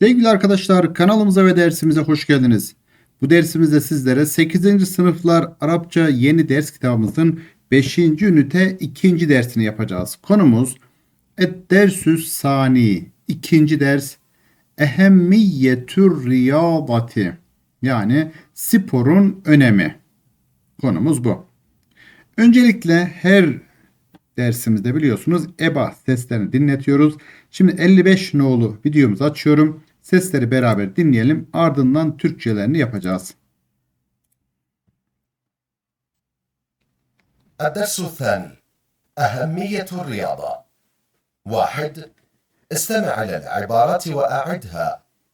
Sevgili arkadaşlar kanalımıza ve dersimize hoş geldiniz. Bu dersimizde sizlere 8. sınıflar Arapça yeni ders kitabımızın 5. ünite 2. dersini yapacağız. Konumuz Et dersüs sani. ikinci ders Ehemmiyetür riyadati. Yani sporun önemi. Konumuz bu. Öncelikle her dersimizde biliyorsunuz EBA seslerini dinletiyoruz. Şimdi 55 nolu videomuzu açıyorum. Sesleri beraber dinleyelim. Ardından Türkçelerini yapacağız. الدرس الثاني أهمية الرياضة واحد استمع إلى العبارات وأعدها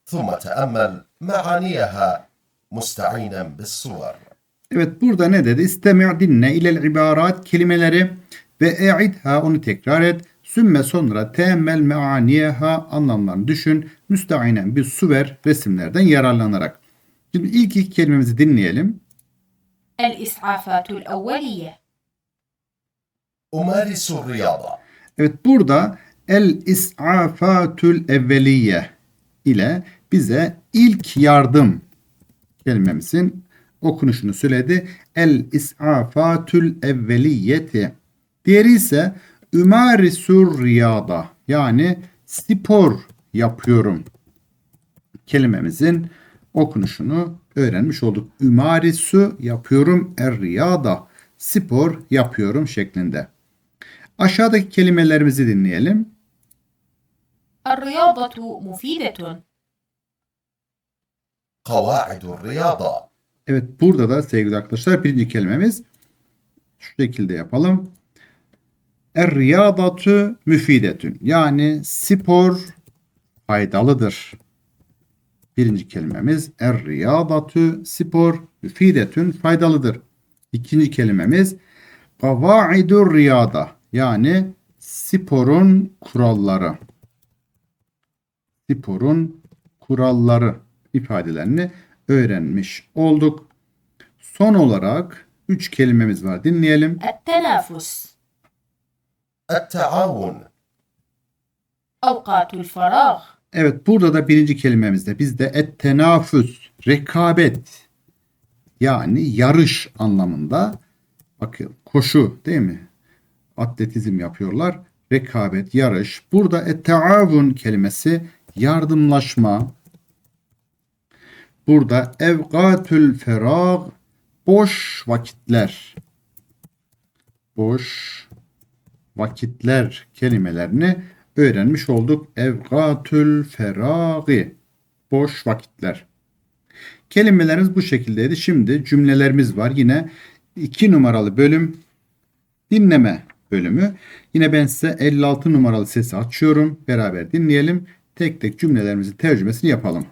ثم تأمل معانيها مستعينا بالصور Evet burada ne dedi? İstemi' dinle ilel ibarat kelimeleri ve e'idha onu tekrar et. Sümme sonra teemmel meaniyeha anlamlarını düşün. Müsteinen bir suver resimlerden yararlanarak. Şimdi ilk iki kelimemizi dinleyelim. El is'afatul evveliye. Umarisu riyada. Evet burada el is'afatul evveliye ile bize ilk yardım kelimemizin okunuşunu söyledi. El is'afatül evveliyeti. Diğeri ise Ümerisur riyada yani spor yapıyorum kelimemizin okunuşunu öğrenmiş olduk. Ümarisu yapıyorum er riyada spor yapıyorum şeklinde. Aşağıdaki kelimelerimizi dinleyelim. Er-riyadatu mufidetun. Kavaidu riyada. Evet burada da sevgili arkadaşlar birinci kelimemiz şu şekilde yapalım. Er riyadatu müfidetün. Yani spor faydalıdır. Birinci kelimemiz er riyadatu spor müfidetün faydalıdır. İkinci kelimemiz kavaidur riyada yani sporun kuralları. Sporun kuralları ifadelerini öğrenmiş olduk. Son olarak üç kelimemiz var. Dinleyelim. Et telaffuz. التعاون أوقات الفراغ Evet burada da birinci kelimemizde bizde et tenafüs, rekabet yani yarış anlamında bakın koşu değil mi? Atletizm yapıyorlar. Rekabet, yarış. Burada et taavun kelimesi yardımlaşma. Burada evgatül ferag boş vakitler. Boş vakitler kelimelerini öğrenmiş olduk. Evgatül feragi boş vakitler. Kelimelerimiz bu şekildeydi. Şimdi cümlelerimiz var. Yine iki numaralı bölüm dinleme bölümü. Yine ben size 56 numaralı sesi açıyorum. Beraber dinleyelim. Tek tek cümlelerimizin tercümesini yapalım.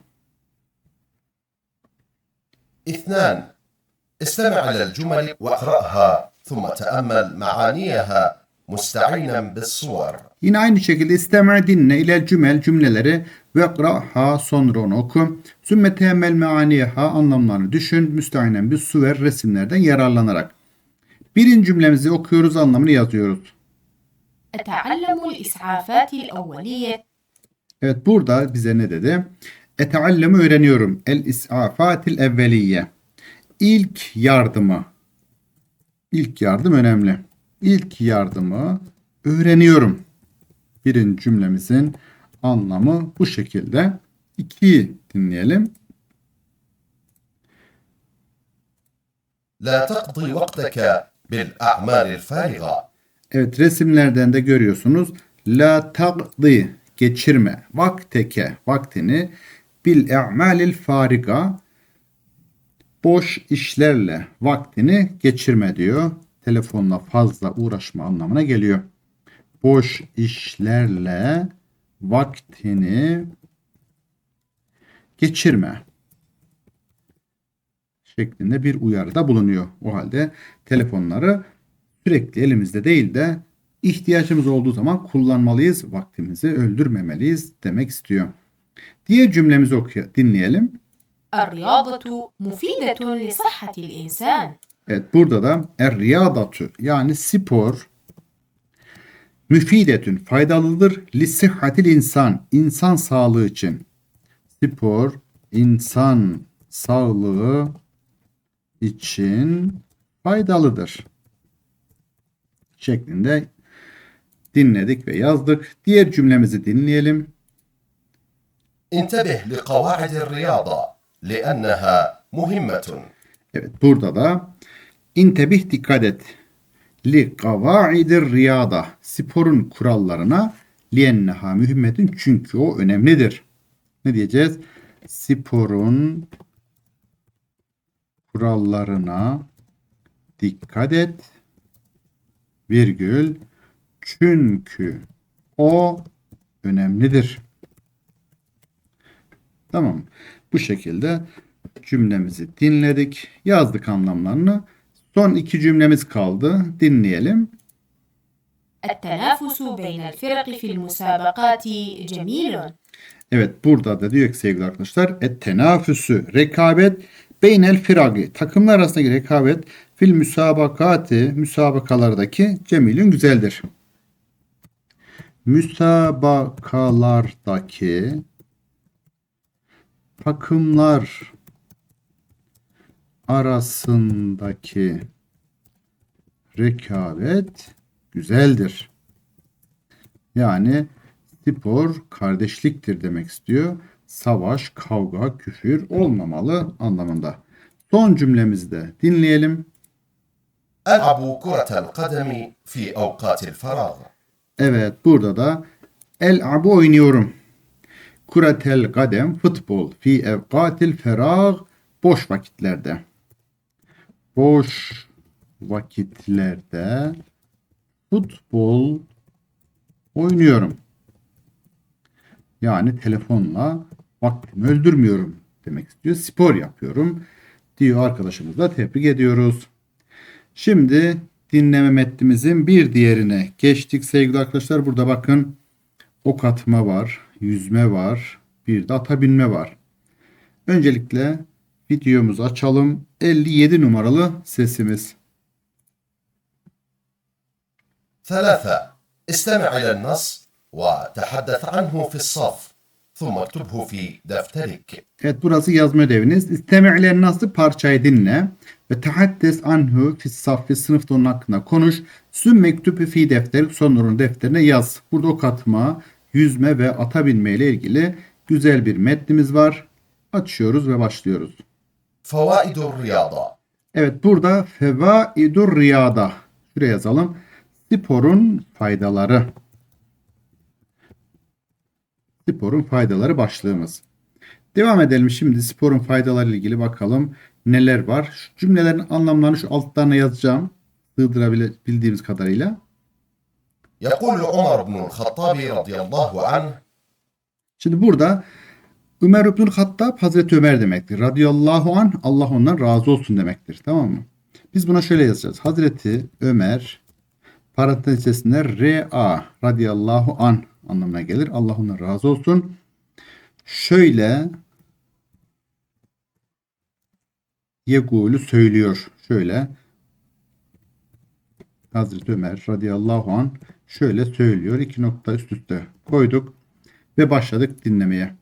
اثنان استمع إلى الجمل واقرأها ثم تأمل معانيها مستعينا بالصور Yine aynı şekilde isteme dinle ile cümel cümleleri ve ha sonra onu oku. Sümme teemmel meaniha anlamlarını düşün. Müstahinen bir su ver resimlerden yararlanarak. Birinci cümlemizi okuyoruz anlamını yazıyoruz. أتعلم الإسعافات الأولية Evet burada bize ne dedi? Eteallemi öğreniyorum. El isafatil evveliye. İlk yardımı. İlk yardım önemli. İlk yardımı öğreniyorum. Birinci cümlemizin anlamı bu şekilde. İkiyi dinleyelim. لا تقضي وقتك بالأعمال الفارغة Evet resimlerden de görüyorsunuz. La taqdi geçirme. Vakteke vaktini bil e'malil fariga boş işlerle vaktini geçirme diyor. Telefonla fazla uğraşma anlamına geliyor. Boş işlerle vaktini geçirme şeklinde bir uyarıda bulunuyor. O halde telefonları sürekli elimizde değil de ihtiyacımız olduğu zaman kullanmalıyız. Vaktimizi öldürmemeliyiz demek istiyor. Diğer cümlemizi okuyor, dinleyelim. الرياضة مفيدة لصحة الإنسان Evet burada da er riyadatü yani spor müfidetün faydalıdır. Lisihatil insan insan sağlığı için. Spor insan sağlığı için faydalıdır. Şeklinde dinledik ve yazdık. Diğer cümlemizi dinleyelim. İntebih li kavaidi riyada li'enneha muhimmetun. Evet burada da intebih dikkat et. Li kavaidir riyada sporun kurallarına lienneha mühimmetin çünkü o önemlidir. Ne diyeceğiz? Sporun kurallarına dikkat et. Virgül çünkü o önemlidir. Tamam. Bu şekilde cümlemizi dinledik. Yazdık anlamlarını. Son iki cümlemiz kaldı. Dinleyelim. التنافس بين الفرق في المسابقات جميل Evet burada da diyor ki sevgili arkadaşlar et tenafüsü rekabet beynel firagi takımlar arasındaki rekabet fil müsabakati müsabakalardaki cemilün güzeldir. Müsabakalardaki takımlar arasındaki rekabet güzeldir. Yani spor kardeşliktir demek istiyor. Savaş, kavga, küfür olmamalı anlamında. Son cümlemizi de dinleyelim. El'abu kuretel kademi fi avkatil farag. Evet burada da el'abu oynuyorum. Kuretel kadem futbol fi evkatil ferag boş vakitlerde. Boş vakitlerde futbol oynuyorum. Yani telefonla vaktimi öldürmüyorum demek istiyor. Spor yapıyorum diyor arkadaşımızla tebrik ediyoruz. Şimdi dinleme metnimizin bir diğerine geçtik sevgili arkadaşlar. Burada bakın ok atma var, yüzme var, bir de ata var. Öncelikle videomuzu açalım. 57 numaralı sesimiz. ثلاثة استمع إلى النص وتحدث عنه في الصف ثم اكتبه في دفترك Evet burası yazma ödeviniz. İstemi'len nasıl parçayı dinle ve tahaddes anhu fi saffi sınıfta onun hakkında konuş. Süm mektubu fi defter sonların defterine yaz. Burada ok atma, yüzme ve ata binme ile ilgili güzel bir metnimiz var. Açıyoruz ve başlıyoruz. فوائد الرياضة Evet burada fevaidur riyada. Şuraya yazalım. Sporun faydaları. Sporun faydaları başlığımız. Devam edelim şimdi sporun faydaları ile ilgili bakalım neler var. Şu cümlelerin anlamlarını şu altlarına yazacağım. Sığdırabildiğimiz kadarıyla. يقول عمر بن الخطاب رضي الله عنه Şimdi burada Ömer İbnül Hattab Hazreti Ömer demektir. Radıyallahu an Allah ondan razı olsun demektir. Tamam mı? Biz buna şöyle yazacağız. Hazreti Ömer parantez içerisinde R.A. radıyallahu an anlamına gelir. Allah ondan razı olsun. Şöyle yegulü söylüyor. Şöyle Hazreti Ömer radıyallahu an şöyle söylüyor. İki nokta üst üste koyduk ve başladık dinlemeye.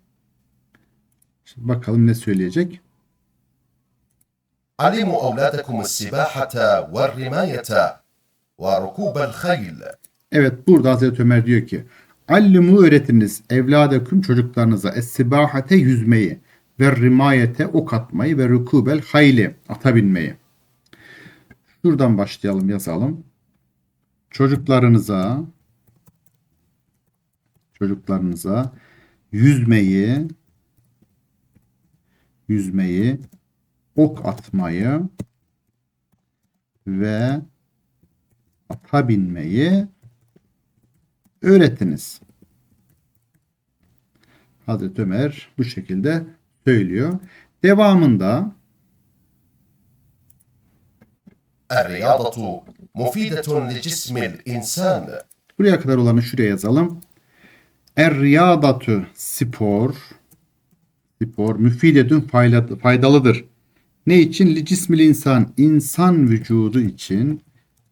Şimdi bakalım ne söyleyecek. Alimu evladakum sibahata ve rimayata ve rukubel khayl. Evet burada Hazreti Ömer diyor ki Allimu öğretiniz evladakum çocuklarınıza es-sibahate yüzmeyi ve rimayete ok atmayı ve rukubel hayli ata binmeyi. Şuradan başlayalım yazalım. Çocuklarınıza çocuklarınıza yüzmeyi yüzmeyi, ok atmayı ve ata binmeyi öğretiniz. Hazreti Ömer bu şekilde söylüyor. Devamında Er-riyadatu mufidetun li cismil insan. Buraya kadar olanı şuraya yazalım. Er-riyadatu spor spor müfidetün fayda- faydalıdır. Ne için? Li cismil insan insan vücudu için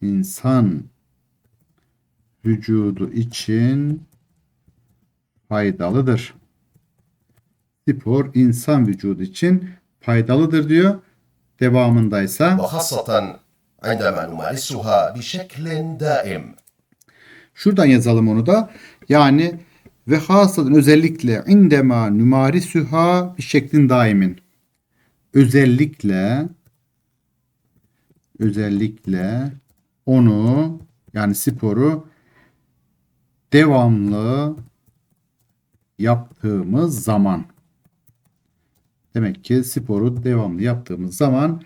insan vücudu için faydalıdır. spor insan vücudu için faydalıdır diyor. Devamındaysa وخاصة عندما نمارسها بشكل دائم şuradan yazalım onu da. Yani ve hasaten özellikle indema numarisuha bir şeklin daimin. Özellikle özellikle onu yani sporu devamlı yaptığımız zaman demek ki sporu devamlı yaptığımız zaman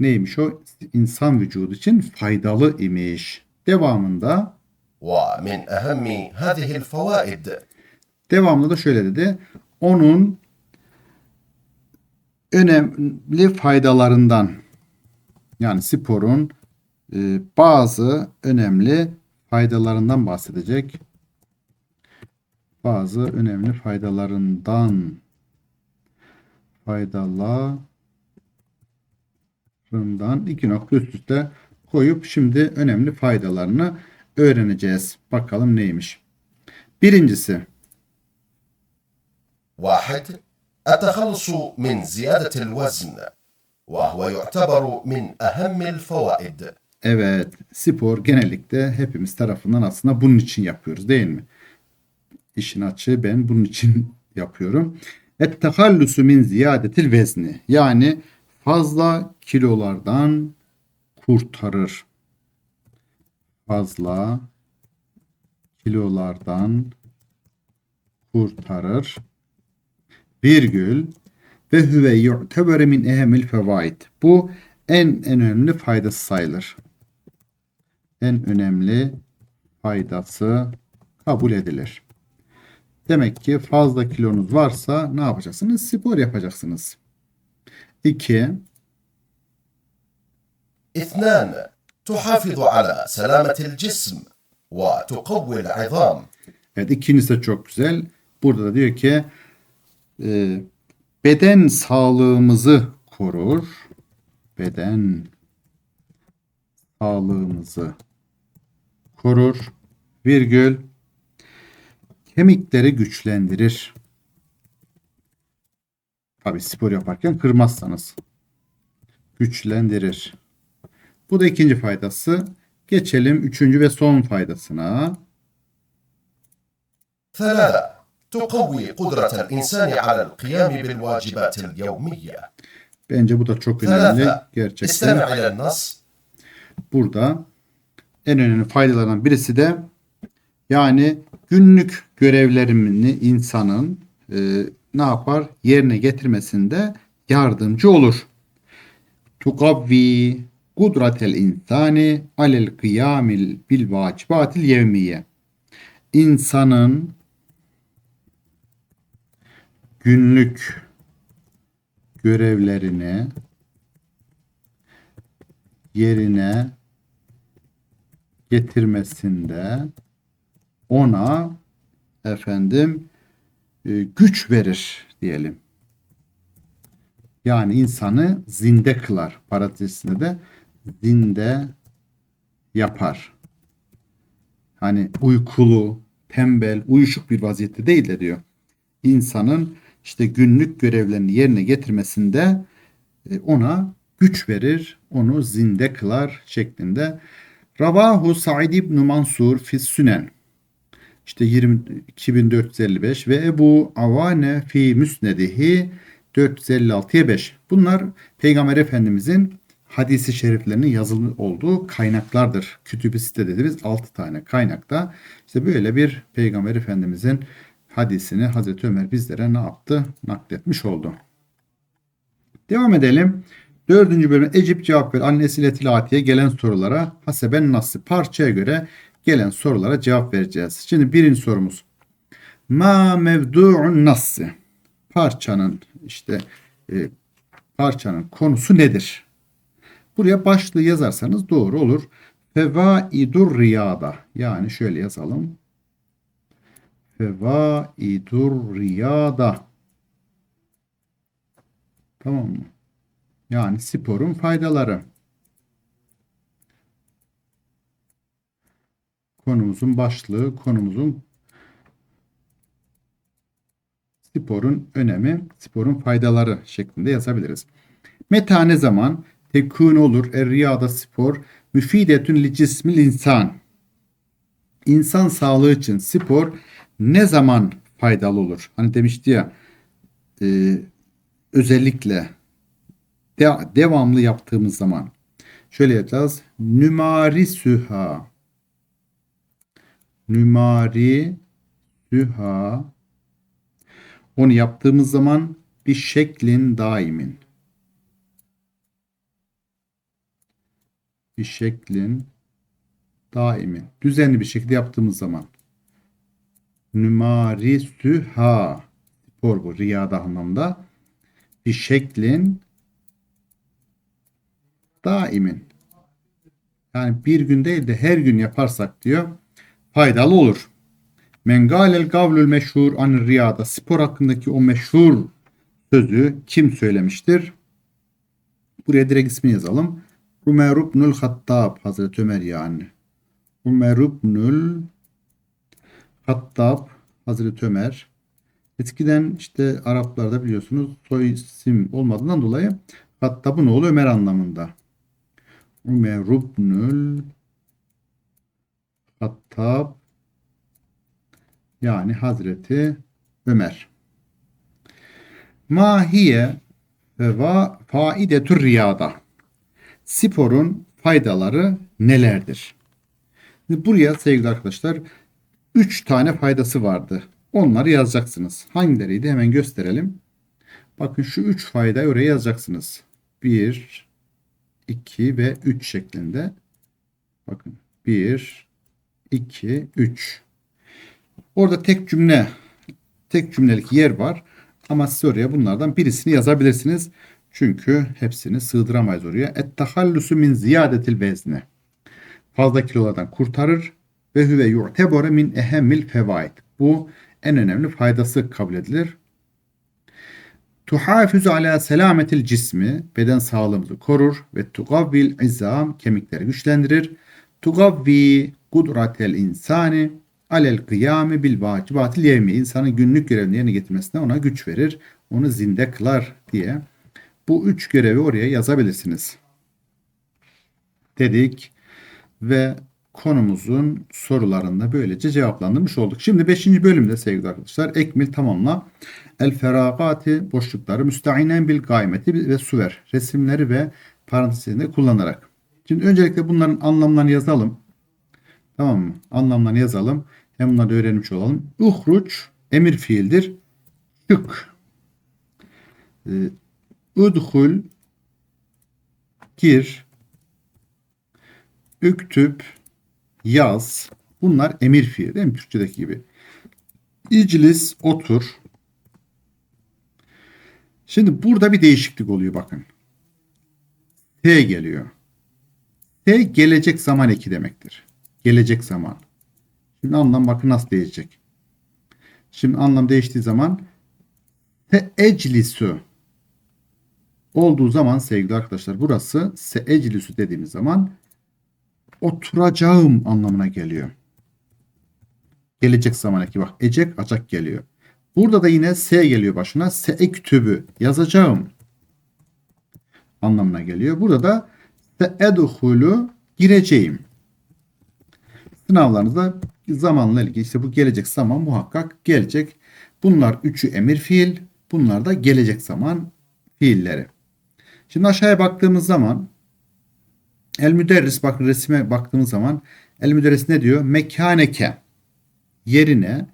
neymiş o insan vücudu için faydalı imiş. Devamında ومن أهم هذه الفوائد devamlı da şöyle dedi. Onun önemli faydalarından yani sporun e, bazı önemli faydalarından bahsedecek. Bazı önemli faydalarından faydalarından iki nokta üst üste koyup şimdi önemli faydalarını öğreneceğiz. Bakalım neymiş. Birincisi واحد التخلص من زيادة الوزن وهو يعتبر من أهم الفوائد Evet, spor genellikle hepimiz tarafından aslında bunun için yapıyoruz değil mi? İşin açığı ben bunun için yapıyorum. Et tehallusu min ziyadetil vezni. Yani fazla kilolardan kurtarır. Fazla kilolardan kurtarır. Virgül ve huve yu'tebere min ehemil fevaid. Bu en önemli faydası sayılır en önemli faydası kabul edilir. Demek ki fazla kilonuz varsa ne yapacaksınız? Spor yapacaksınız. 2. اثنان تحافظ على سلامة الجسم وتقوي العظام Evet ikincisi de çok güzel. Burada da diyor ki e, beden sağlığımızı korur. Beden sağlığımızı korur. Virgül kemikleri güçlendirir. Tabi spor yaparken kırmazsanız güçlendirir. Bu da ikinci faydası. Geçelim üçüncü ve son faydasına. Sırada. تقوي قدرة الإنسان على القيام بالواجبات اليومية Bence bu da çok önemli. ثلاثة Gerçekten. استمع إلى النص burada en önemli faydalardan birisi de yani günlük görevlerini insanın e, ne yapar? Yerine getirmesinde yardımcı olur. Tukavvi kudratel insani alel kıyamil bil vacibatil yevmiye. İnsanın günlük görevlerini yerine getirmesinde ona efendim e, güç verir diyelim. Yani insanı zinde kılar. Parantezinde de zinde yapar. Hani uykulu, tembel, uyuşuk bir vaziyette değil de diyor. İnsanın işte günlük görevlerini yerine getirmesinde e, ona güç verir, onu zinde kılar şeklinde. Ravahu Sa'id ibn Mansur fi Sünen. İşte 20, 2455 ve Ebu Avane fi Müsnedihi 456'ya 5. Bunlar Peygamber Efendimizin hadisi şeriflerinin yazılı olduğu kaynaklardır. Kütüb-i site dediğimiz 6 tane kaynakta. İşte böyle bir Peygamber Efendimizin hadisini Hazreti Ömer bizlere ne yaptı? Nakletmiş oldu. Devam edelim. Dördüncü bölüm Ecip cevap ver. Annesiletil atiye gelen sorulara haseben nasıl parçaya göre gelen sorulara cevap vereceğiz. Şimdi birinci sorumuz. Ma mevdu'un nassı. Parçanın işte e, parçanın konusu nedir? Buraya başlığı yazarsanız doğru olur. Fevaidur riyada. Yani şöyle yazalım. Fevaidur riyada. Tamam mı? Yani sporun faydaları. Konumuzun başlığı, konumuzun sporun önemi, sporun faydaları şeklinde yazabiliriz. Meta ne zaman? Tekun olur. Er riyada spor. Müfidetün li cismil insan. İnsan sağlığı için spor ne zaman faydalı olur? Hani demişti ya e, özellikle de- devamlı yaptığımız zaman. Şöyle yapacağız. Nümarisüha. Nümarisüha. Onu yaptığımız zaman bir şeklin daimin. Bir şeklin daimin. Düzenli bir şekilde yaptığımız zaman. Nümarisüha. Spor bu. Riyada anlamda. Bir şeklin daimin. Yani bir gün değil de her gün yaparsak diyor faydalı olur. Mengalel gavlül meşhur an riyada spor hakkındaki o meşhur sözü kim söylemiştir? Buraya direkt ismi yazalım. Ömer ibnül Hattab Hazreti Ömer yani. Ömer ibnül Hattab Hazreti Ömer. Eskiden işte Araplarda biliyorsunuz soy isim olmadığından dolayı Hattab'ın oğlu Ömer anlamında. Ömer ibnül Hattab yani Hazreti Ömer. Mahiye ve va faidetür riyada. Sporun faydaları nelerdir? Buraya sevgili arkadaşlar 3 tane faydası vardı. Onları yazacaksınız. Hangileriydi hemen gösterelim. Bakın şu 3 faydayı oraya yazacaksınız. 1, 2 ve 3 şeklinde. Bakın 1, 2, 3. Orada tek cümle, tek cümlelik yer var. Ama siz oraya bunlardan birisini yazabilirsiniz. Çünkü hepsini sığdıramayız oraya. Et-tahallusu min ziyadetil vezne. Fazla kilolardan kurtarır. Ve huve yu'tebore min ehemmil fevaid. Bu en önemli faydası kabul edilir. Tuhafizu ala selametil cismi. Beden sağlığımızı korur. Ve tugavvil izam. Kemikleri güçlendirir. Tugavvi kudratel insani alel kıyami bil vacibatil yevmi. İnsanın günlük görevini yerine getirmesine ona güç verir. Onu zinde kılar diye. Bu üç görevi oraya yazabilirsiniz. Dedik ve konumuzun sorularında böylece cevaplandırmış olduk. Şimdi 5. bölümde sevgili arkadaşlar ekmil tamamla el feragati boşlukları müsteinen bil gaymeti ve suver resimleri ve parantezinde kullanarak. Şimdi öncelikle bunların anlamlarını yazalım. Tamam mı? Anlamlarını yazalım. Hem bunları öğrenmiş olalım. Uhruç emir fiildir. Çık. Ee, Udhul gir. Üktüp yaz. Bunlar emir fiili değil mi? Türkçedeki gibi. İclis otur. Şimdi burada bir değişiklik oluyor bakın. T geliyor. T gelecek zaman eki demektir. Gelecek zaman. Şimdi anlam bakın nasıl değişecek. Şimdi anlam değiştiği zaman te eclisu olduğu zaman sevgili arkadaşlar burası se eclisu dediğimiz zaman oturacağım anlamına geliyor. Gelecek zaman eki bak ecek acak geliyor. Burada da yine S geliyor başına. Se ektübü yazacağım anlamına geliyor. Burada da se edhulu gireceğim. Sınavlarınızda zamanla ilgili işte bu gelecek zaman muhakkak gelecek. Bunlar üçü emir fiil. Bunlar da gelecek zaman fiilleri. Şimdi aşağıya baktığımız zaman el müderris bakın resme baktığımız zaman el müderris ne diyor? Mekaneke yerine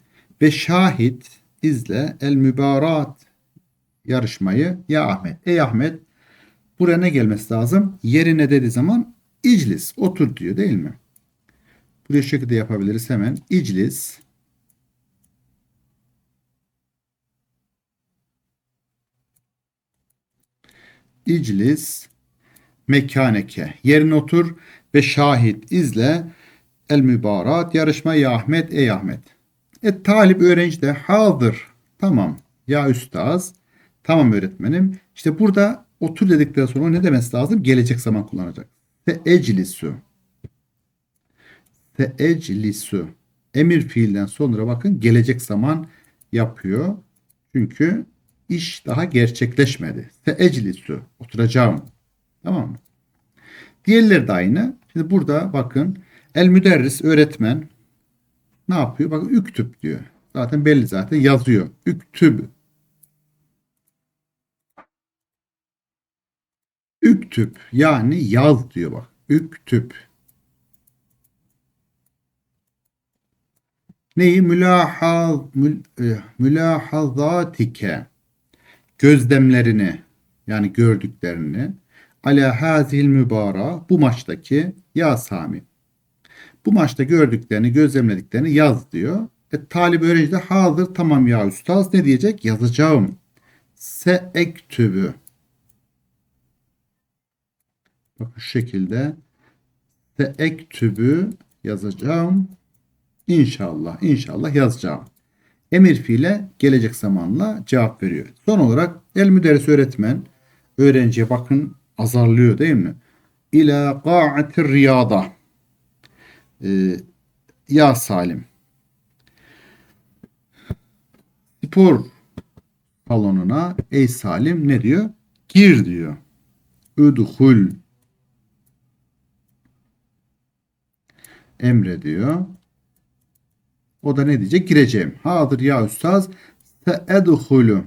ve şahit izle el mübarat yarışmayı ya Ahmet. Ey Ahmet buraya ne gelmesi lazım? Yerine dediği zaman iclis otur diyor değil mi? Buraya şekilde yapabiliriz hemen. İclis İclis mekaneke yerine otur ve şahit izle el mübarat yarışma ya Ahmet ey Ahmet. E talip öğrenci de hazır. Tamam ya üstaz. Tamam öğretmenim. İşte burada otur dedikten sonra ne demesi lazım? Gelecek zaman kullanacak. Fe eclisu. Fe eclisu. Emir fiilden sonra bakın gelecek zaman yapıyor. Çünkü iş daha gerçekleşmedi. Se eclisu. Oturacağım. Tamam mı? Diğerleri de aynı. Şimdi burada bakın el müderris öğretmen ne yapıyor? Bakın üktüp diyor. Zaten belli zaten yazıyor. Üktüb. Üktüp yani yaz diyor bak. Üktüp. Neyi? Mülahaz, mül, e, mülahazatike. Gözlemlerini yani gördüklerini ala hazil mübara bu maçtaki ya Sami. Bu maçta gördüklerini, gözlemlediklerini yaz diyor. E, talip öğrenci de hazır tamam ya üstaz ne diyecek? Yazacağım. Se ektübü. Bak şu şekilde se ektübü yazacağım. İnşallah, inşallah yazacağım. Emir fiile gelecek zamanla cevap veriyor. Son olarak el müderris öğretmen öğrenciye bakın azarlıyor değil mi? İla qa'atir riyada. Ee, ya Salim. Spor salonuna ey Salim ne diyor? Gir diyor. Üdhul. Emre diyor. O da ne diyecek? Gireceğim. Hadır ya üstaz. Seedhulu.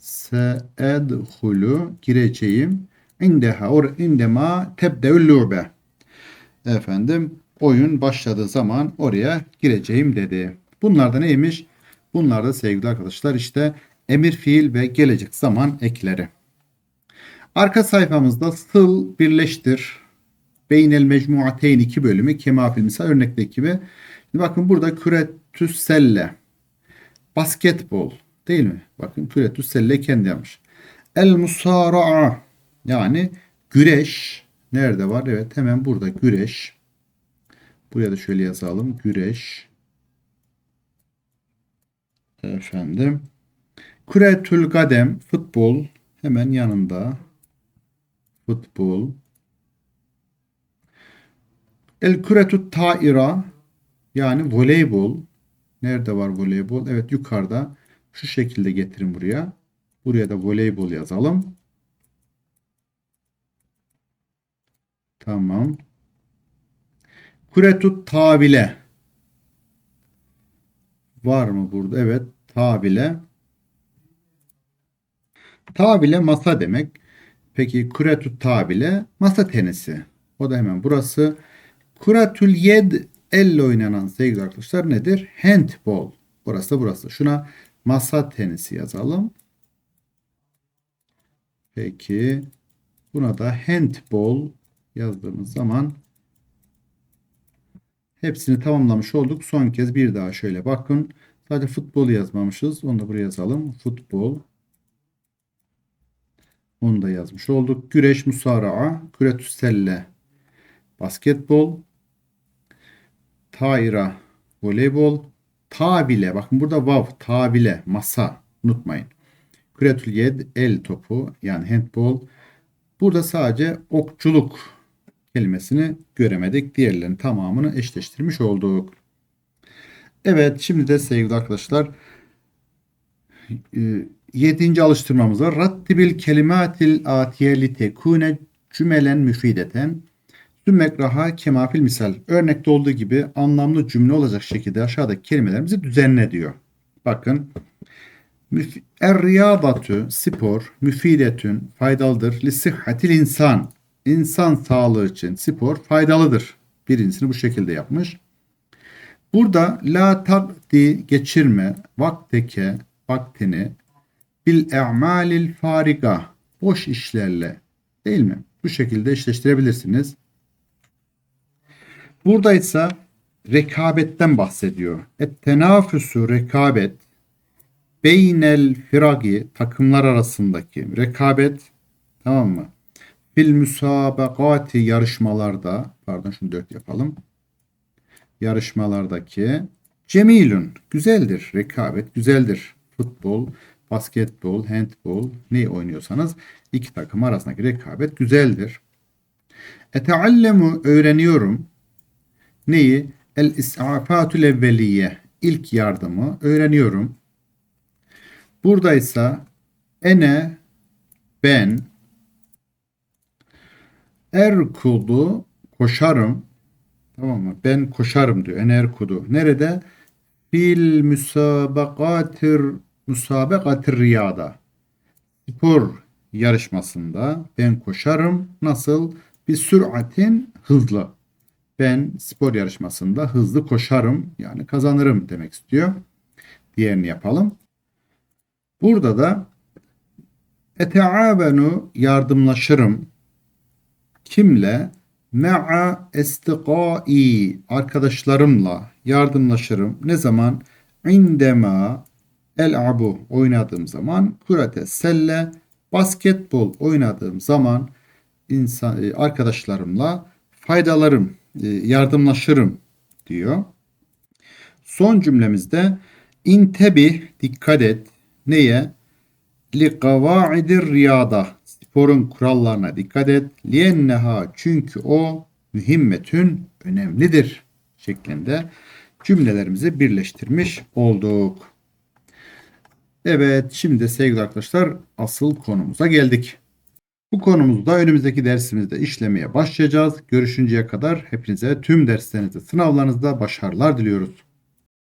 Seedhulu. Gireceğim. İndeha or indema tebdeül lü'be. Efendim oyun başladığı zaman oraya gireceğim dedi. Bunlar da neymiş? Bunlar da sevgili arkadaşlar işte emir fiil ve gelecek zaman ekleri. Arka sayfamızda sıl birleştir Beynel Mecmuateyn 2 bölümü Kemafil misal örnekteki gibi. Şimdi bakın burada küretüs selle. Basketbol değil mi? Bakın küretüs selle kendi yapmış. El musara'a yani güreş nerede var? Evet hemen burada güreş. Buraya da şöyle yazalım. Güreş. Efendim. Küretül gadem futbol hemen yanında. Futbol. El küretü taira yani voleybol. Nerede var voleybol? Evet yukarıda. Şu şekilde getirin buraya. Buraya da voleybol yazalım. Tamam. Küretü tabile. Var mı burada? Evet. Tabile. Tabile masa demek. Peki küretü tabile masa tenisi. O da hemen burası. Kuratül yed elle oynanan sevgili arkadaşlar nedir? Handball. Burası da burası. Şuna masa tenisi yazalım. Peki buna da handball yazdığımız zaman hepsini tamamlamış olduk. Son kez bir daha şöyle bakın. Sadece futbol yazmamışız. Onu da buraya yazalım. Futbol. Onu da yazmış olduk. Güreş, musara'a, küretü selle, basketbol, Taira voleybol. Tabile bakın burada vav tabile masa unutmayın. Küretül yed el topu yani handball. Burada sadece okçuluk kelimesini göremedik. Diğerlerinin tamamını eşleştirmiş olduk. Evet şimdi de sevgili arkadaşlar e, yedinci alıştırmamız var. Rattibil kelimatil atiye li tekune cümelen müfideten Sümmekraha kemafil misal. Örnekte olduğu gibi anlamlı cümle olacak şekilde aşağıdaki kelimelerimizi düzenle diyor. Bakın. Er riyadatü spor müfidetün faydalıdır. Li sıhhatil insan. İnsan sağlığı için spor faydalıdır. Birincisini bu şekilde yapmış. Burada la takdi geçirme vakteke vaktini bil e'malil fariga boş işlerle değil mi? Bu şekilde eşleştirebilirsiniz. Burada ise rekabetten bahsediyor. Et tenafüsü rekabet beynel firagi takımlar arasındaki rekabet tamam mı? Fil müsabakati yarışmalarda pardon şunu dört yapalım. Yarışmalardaki cemilün güzeldir. Rekabet güzeldir. Futbol, basketbol, handbol ne oynuyorsanız iki takım arasındaki rekabet güzeldir. Eteallemu öğreniyorum. Neyi? El isafatül evveliye ilk yardımı öğreniyorum. Burada ise ene ben erkudu koşarım. Tamam mı? Ben koşarım diyor. Ene erkudu. Nerede? Fil müsabakatir müsabakatir riyada. Spor yarışmasında ben koşarım. Nasıl? Bir süratin hızlı. Ben spor yarışmasında hızlı koşarım. Yani kazanırım demek istiyor. Diğerini yapalım. Burada da eteavenu yardımlaşırım. Kimle? Me'a estiqai arkadaşlarımla yardımlaşırım. Ne zaman? İndema el'abu oynadığım zaman kurete selle basketbol oynadığım zaman insan e, arkadaşlarımla faydalarım, yardımlaşırım diyor. Son cümlemizde intebi dikkat et neye? Li kavaidir riyada sporun kurallarına dikkat et. Lienneha çünkü o mühimmetün önemlidir şeklinde cümlelerimizi birleştirmiş olduk. Evet şimdi sevgili arkadaşlar asıl konumuza geldik. Bu konumuzu da önümüzdeki dersimizde işlemeye başlayacağız. Görüşünceye kadar hepinize tüm derslerinizde sınavlarınızda başarılar diliyoruz.